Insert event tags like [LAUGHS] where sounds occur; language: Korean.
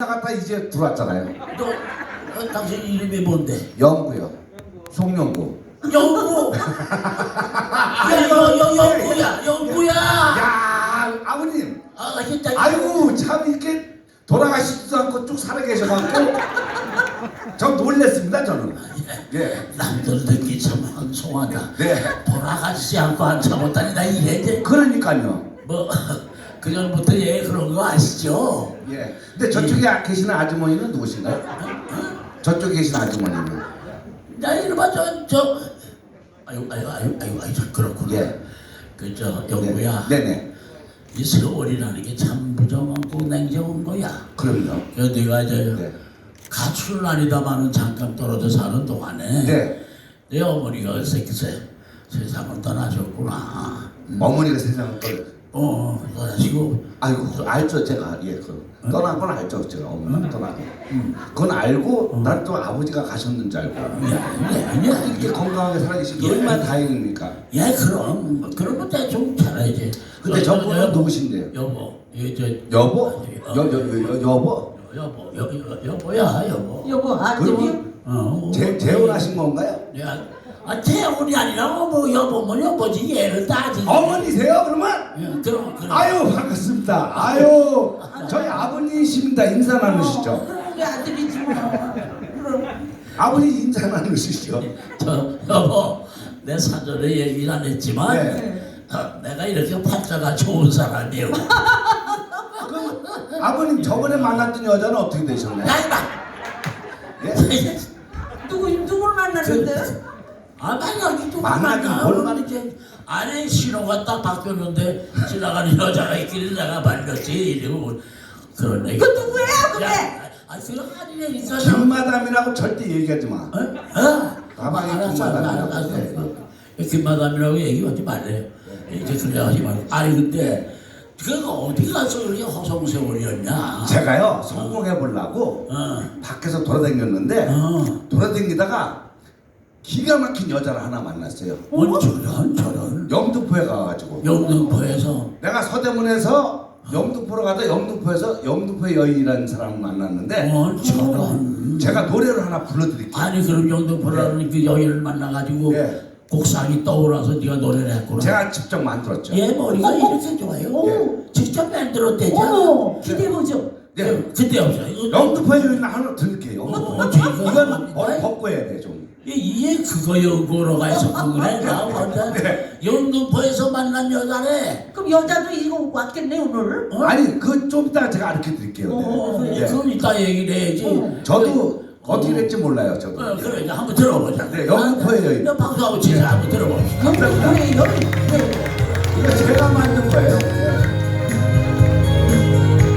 나갔다 이제 들어왔잖아요. 너 어, 당신 이름이 뭔데? 영구요. 송영구. 영구. [LAUGHS] 야 여 여 영구야 영구야. 야 아버님. 아 진짜. 아이고 참 이렇게 돌아가시지도 않고 쭉 살아 계셔갖고 저 놀랬습니다 저는. 예. 남들 듣기 참 황송하다. 네. 돌아가지 않고 한참 못하니 나 이래지. 그러니까요. 뭐 그 전부터 얘 그런 거 아시죠? 예. 근데 저쪽에 계시는 아주머니는 누구신가요? 저쪽에 계신 아주머니는. 나 이놈아 저저 아유 아유 아유 아유 아유 저 그렇구나. 예. 그저 영구야. 네. 네네. 이 세월이라는 게참 무정하고 냉정한 거야. 그럼요. 그 내가 이제 네. 가출은 아니다마는 잠깐 떨어져 사는 동안에 네. 내 어머니가 새끼세 세상을 떠나셨구나. 음. 어머니가 세상을 떠. 어 떠나시고. 아이고 알죠 제가. 예그 떠난 건 알죠 제가. 어머니 떠나고 그건 알고 난또 아버지가 가셨는 줄 알고. 아니야 아니야. 이렇게 건강하게 살아계신 게 예. 얼마나 다행입니까? 예 그럼. 그런 거 대충 잘해야지. 근데 어, 저분은 누구신데요? 여보. 이저. 여보? 여, 여, 여, 여보? 여보. 여, 여, 여보야 여보. 여보 아들이 그러면 어, 재, 재혼하신 건가요? 내가 아 재혼이 아니라 뭐 여보면 여보지 얘를 따지. 어머니세요 그러면 예, 그럼 그럼. 아유 반갑습니다 아유 저희 아버님이십니다 인사 나누시죠 우리 아들이지 뭐 그럼 아버님 인사 나누시죠 저 여보 내 사전에 얘기는 안 했지만 네. 어, 내가 이렇게 팔자가 좋은 사람이에요. 그럼 아버님 저번에 만났던 여자는 어떻게 되셨나요 나이봐. 예? [LAUGHS] 누구 누굴 만났는데 아, 나 여기 좀 만나긴 만나. 뭘 말이지. 안에 신호가 딱 바뀌었는데 지나가는 여자가 있길래 내가 말렸지. 이러고 그러네. 그 누구야 근데 야, 아, 그거 아니네. 있어. 김마담이라고 절대 얘기하지 마 어? 어? 가방에 알았어, 김마담이라고. 알았어. 네. 김마담이라고 얘기하지 말래. 이제 그래 하지 말고. 아니 근데 그거 어디 가서 그렇게 허송세월이었냐? 제가요 성공해 보려고 어. 밖에서 돌아다녔는데 어. 돌아다니다가 기가 막힌 여자를 하나 만났어요. 어, 저런 저런. 영등포에 가가지고 영등포에서 내가 서대문에서 영등포로 가다 영등포에서 영등포의 여인이라는 사람을 만났는데 어, 저런. 제가 노래를 하나 불러드릴게요. 아니 그럼 영등포라는 그 여인을 만나가지고 예. 곡상이 떠올라서 네가 노래를 했구나. 제가 직접 만들었죠. 얘 머리가 이렇게 좋아요. 예. 직접 만들었대잖아. 어머 기대해 보죠 네. 그때 없어. 이거 영등포의 여인 하나 들 이게 그거 연구로가 있었고 그래 나 완전 네. 영등포에서 만난 여자래. 그럼 여자도 이거 왔겠네 오늘 어? 아니 그 좀 이따 제가 알려 드릴게요. 어, 네. 그건 이따 얘기를 해야지. 어. 저도 어떻게 될지 몰라요. 저도. 어, 그래 이제 한번 들어보자. 네, 영등포의 여인. 나 방송하고 진짜 한번 들어봅시다. 그래 여 그래 이거 제가 만든 거예요.